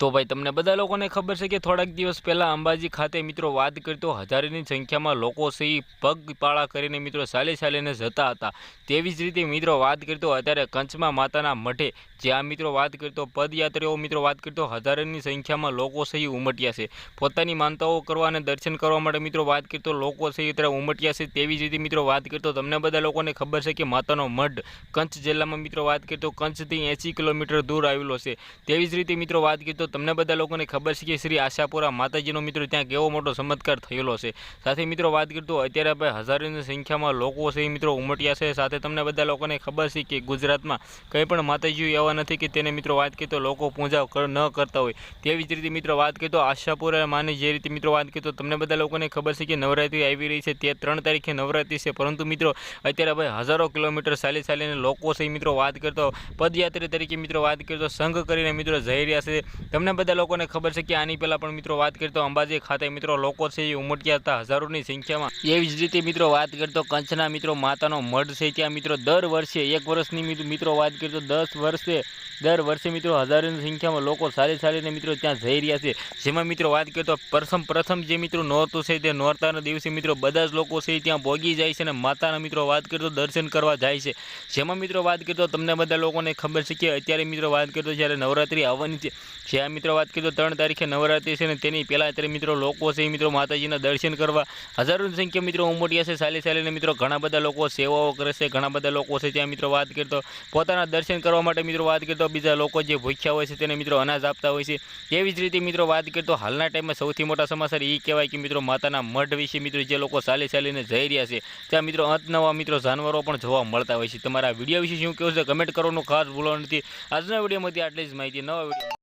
તો ભાઈ, તમને બધા લોકોને ખબર છે કે થોડાક દિવસ પહેલાં અંબાજી ખાતે મિત્રો વાત કરતો હજારોની સંખ્યામાં લોકો ઈ પગપાળા કરીને મિત્રો ચાલી ચાલીને જતા હતા. તેવી જ રીતે મિત્રો વાત કરતો અત્યારે કંચમાં માતાના મઠે જ્યાં મિત્રો વાત કરતો પદયાત્રીઓ મિત્રો વાત કરતો હજારોની સંખ્યામાં લોકો ઈ ઉમટ્યા છે. પોતાની માનતાઓ કરવા અને દર્શન કરવા માટે મિત્રો વાત કરતો લોકો છે એ ત્યારે ઉમટ્યા છે. તેવી જ રીતે મિત્રો વાત કરતો તમને બધા લોકોને ખબર છે કે માતાનો મઢ કંચ જિલ્લામાં મિત્રો વાત કરતો કંચથી એંસી કિલોમીટર દૂર આવેલો છે. તેવી જ રીતે મિત્રો વાત કરતો તમને બધા લોકોને ખબર છે કે શ્રી આશાપુરા માતાજીનો મિત્રો ત્યાં કેવો મોટો ચમત્કાર થયેલો છે. સાથે મિત્રો વાત કરીએ તો અત્યારે ભાઈ હજારોની સંખ્યામાં લોકો છે મિત્રો ઉમટ્યા છે. સાથે તમને બધા લોકોને ખબર છે કે ગુજરાતમાં કંઈ પણ માતાજીઓ એવા નથી કે તેને મિત્રો વાત કરીએ લોકો પૂજા ન કરતા હોય. તેવી જ રીતે મિત્રો વાત કરીએ તો આશાપુરા માની જે રીતે મિત્રો વાત કરીએ તમને બધા લોકોને ખબર છે કે નવરાત્રિ આવી રહી છે. તે ત્રણ તારીખે નવરાત્રિ છે. પરંતુ મિત્રો અત્યારે ભાઈ હજારો કિલોમીટર ચાલી ચાલીને લોકો છે મિત્રો વાત કરતો પદયાત્રી તરીકે મિત્રો વાત કરીએ તો સંઘ કરીને મિત્રો જઈ રહ્યા છે. તમને બધા લોકોને ખબર છે કે આની પહેલાં પણ મિત્રો વાત કરીએ તો અંબાજી ખાતે મિત્રો લોકો છે એ ઉમટ્યા હતા હજારોની સંખ્યામાં. એવી જ રીતે મિત્રો વાત કરતો કંચના મિત્રો, માતાનો મઢ છે ત્યાં મિત્રો દર વર્ષે એક વર્ષની મિત્રો વાત કરીએ તો દસ વર્ષે દર વર્ષે મિત્રો હજારોની સંખ્યામાં લોકો સારી સારીને મિત્રો ત્યાં જઈ રહ્યા છે. જેમાં મિત્રો વાત કરીએ તો પ્રથમ પ્રથમ જે મિત્રો નોરતું છે તે નોરતાના દિવસે મિત્રો બધા જ લોકો છે ત્યાં ભોગી જાય છે અને માતાના મિત્રો વાત કરીએ તો દર્શન કરવા જાય છે. જેમાં મિત્રો વાત કરીએ તો તમને બધા લોકોને ખબર છે કે અત્યારે મિત્રો વાત કરીએ તો જ્યારે નવરાત્રિ આવવાની છે, જ્યાં મિત્રો વાત કરીએ તો ત્રણ તારીખે નવરાત્રિ છે ને તેની પહેલાં અત્યારે મિત્રો લોકો છે મિત્રો માતાજીના દર્શન કરવા હજારોની સંખ્યા મિત્રો ઉમટ્યા છે. સાલી સાલીને મિત્રો ઘણા બધા લોકો સેવાઓ કરે છે. ઘણા બધા લોકો છે ત્યાં મિત્રો વાત કરીએ તો પોતાના દર્શન કરવા માટે મિત્રો વાત કરીએ તો બીજા લોકો જે ભૂખ્યા હોય છે તેને મિત્રો અનાજ આપતા હોય છે. એવી જ રીતે મિત્રો વાત કરીએ તો હાલના ટાઈમમાં સૌથી મોટા સમાચાર એ કહેવાય કે મિત્રો માતાના મઢ વિશે મિત્રો જે લોકો ચાલી ચાલીને જઈ રહ્યા છે, ત્યાં મિત્રો અંતનવા મિત્રો જાનવરો પણ જોવા મળતા હોય છે. તમારા વીડિયો વિશે શું કહેવું છે? કમેન્ટ કરવાનું ખાસ ભૂલો નથી. આજના વિડીયોમાંથી આટલી જ માહિતી. નવા વીડિયો